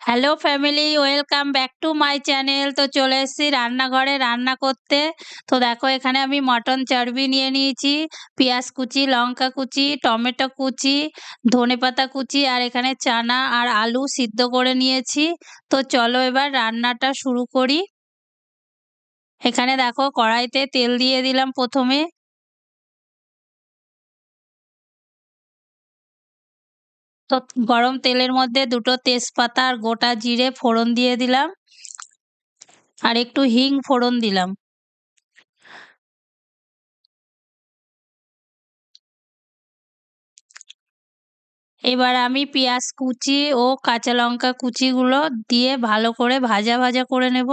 Hello family welcome back to my channel তো চলে এসেছি রান্নাঘরে রান্না করতে। তো দেখো, এখানে আমি মটন চর্বি নিয়ে নিয়েছি, পেঁয়াজ কুচি, লঙ্কা কুচি, টমেটো কুচি ধনেপাতা কুচি আর এখানে চানা আর আলু সিদ্ধ করে নিয়েছি। তো চলো এবার রান্নাটা শুরু করি। এখানে দেখো, কড়াইতে তেল দিয়ে দিলাম প্রথমে। তো গরম তেলের মধ্যে দুটো তেজপাতা আর গোটা জিরে ফোড়ন দিয়ে দিলাম। আর একটু হিং ফোড়ন দিলাম। এবার আমি পেঁয়াজ কুচি ও কাঁচা লঙ্কা কুচিগুলো দিয়ে ভালো করে ভাজা ভাজা করে নেব।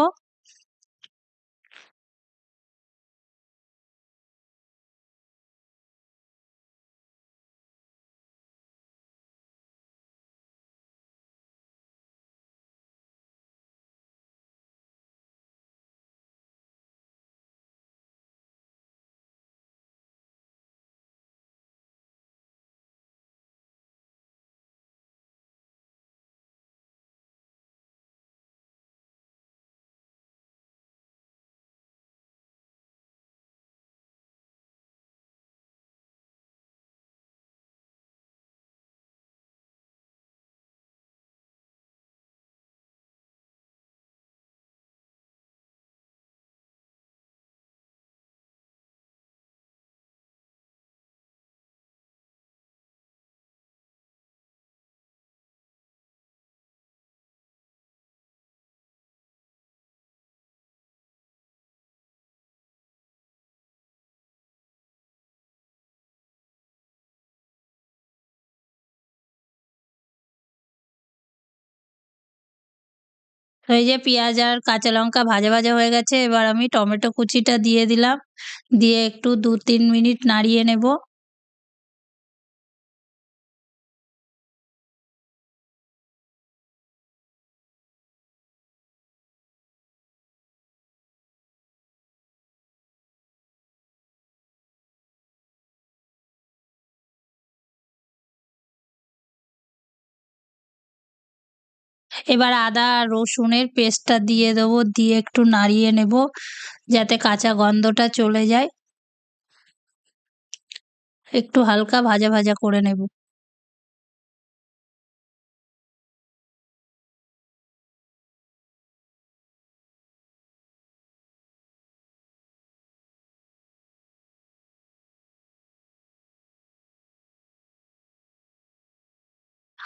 এই যে পেঁয়াজ আর কাঁচা লঙ্কা ভাজা ভাজা হয়ে গেছে, এবার আমি টমেটো কুচিটা দিয়ে দিলাম। দিয়ে একটু দু তিন মিনিট নাড়িয়ে নেব। এবার আদা, রসুনের পেস্টটা দিয়ে দেবো, দিয়ে একটু নাড়িয়ে নেব যাতে কাঁচা গন্ধটা চলে যায়। একটু হালকা ভাজা ভাজা করে নেব।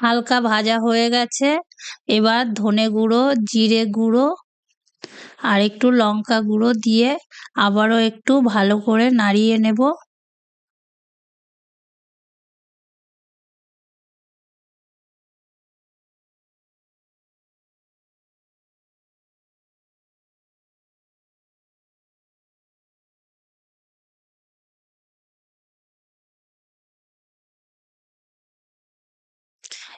হালকা ভাজা হয়ে গেছে। এবার ধনে গুঁড়ো, জিরে গুঁড়ো আর একটু লঙ্কা গুঁড়ো দিয়ে আবারও একটু ভালো করে নাড়িয়ে নেব।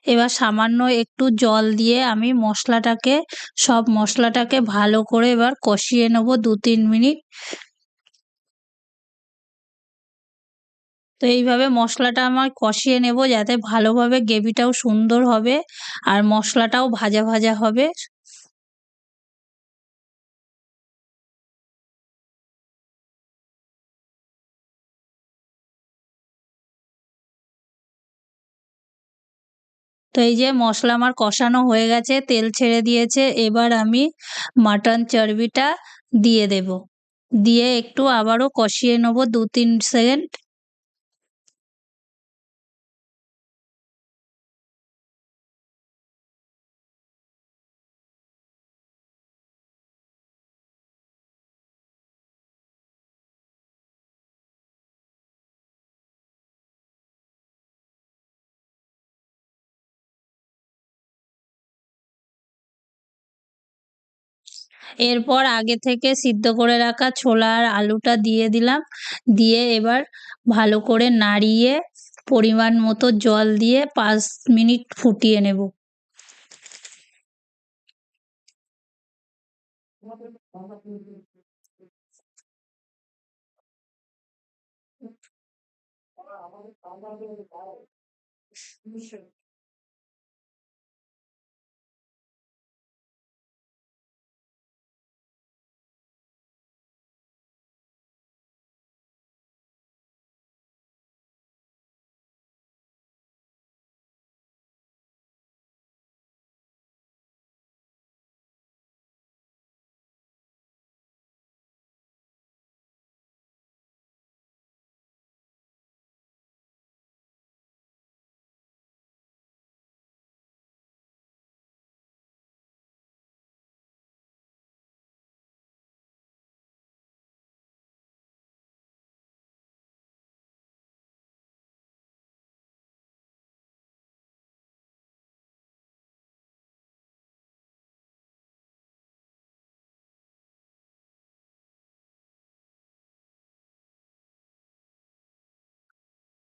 এবার সামান্য একটু জল দিয়ে আমি মশলাটাকে, সব মশলাটাকে ভালো করে এবার কষিয়ে নেব দু তিন মিনিট। তো এইভাবে মশলাটা আমার কষিয়ে নেব যাতে ভালোভাবে গ্রেভিটাও সুন্দর হবে আর মশলাটাও ভাজা ভাজা হবে। তো এই যে মশলা আমার কষানো হয়ে গেছে, তেল ছেড়ে দিয়েছে, এবার আমি মাটন চর্বিটা দিয়ে দেব। দিয়ে একটু আবারও কষিয়ে নেব দু তিন সেকেন্ড। এরপর আগে থেকে সিদ্ধ করে রাখা ছোলা আর আলুটা দিয়ে দিলাম। দিয়ে এবার ভালো করে নাড়িয়ে পরিমাণ মতো জল দিয়ে পাঁচ মিনিট ফুটিয়ে নেব।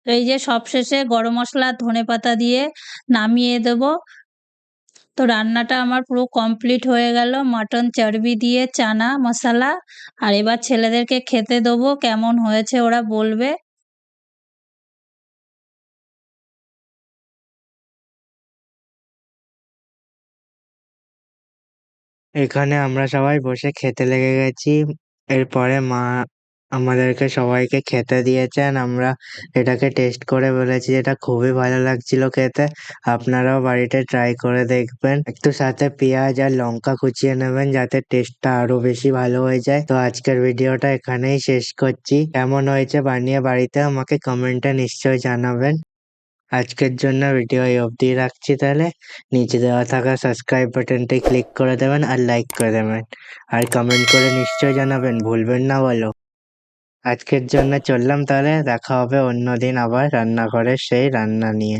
এই যে সবশেষে গরম মশলা, ধনে পাতা দিয়ে নামিয়ে দেব। তো রান্নাটা আমার পুরো কমপ্লিট হয়ে গেল। মটন চর্বি দিয়ে চানা, মশলা। আর এবার ছেলেদেরকে খেতে দেবো, কেমন হয়েছে ওরা বলবে। এখানে আমরা সবাই বসে খেতে লেগে গেছি। এরপরে মা আমাদেরকে সবাইকে খেতে দিয়েছেন। আমরা এটাকে টেস্ট করে বলেছি এটা খুবই ভালো লাগছিল খেতে। আপনারাও বাড়িতে ট্রাই করে দেখবেন। একটু সাথে পেঁয়াজ আর লঙ্কা কুচিয়ে নেবেন, যাতে টেস্টটা আরও বেশি ভালো হয়ে যায়। তো আজকের ভিডিওটা এখানেই শেষ করছি। কেমন হয়েছে বানিয়ে বাড়িতে আমাকে কমেন্টে নিশ্চয়ই জানাবেন। আজকের জন্য ভিডিও এই অবধি রাখছি তাহলে। নিচে দেওয়া থাকা সাবস্ক্রাইব বাটনটি ক্লিক করে দেবেন আর লাইক করে দেবেন। আর কমেন্ট করে নিশ্চয়ই জানাবেন। ভুলবেন না বলো। আজকের জন্য চললাম তাহলে দেখা হবে অন্যদিন আবার রান্নাঘরের সেই রান্না নিয়ে।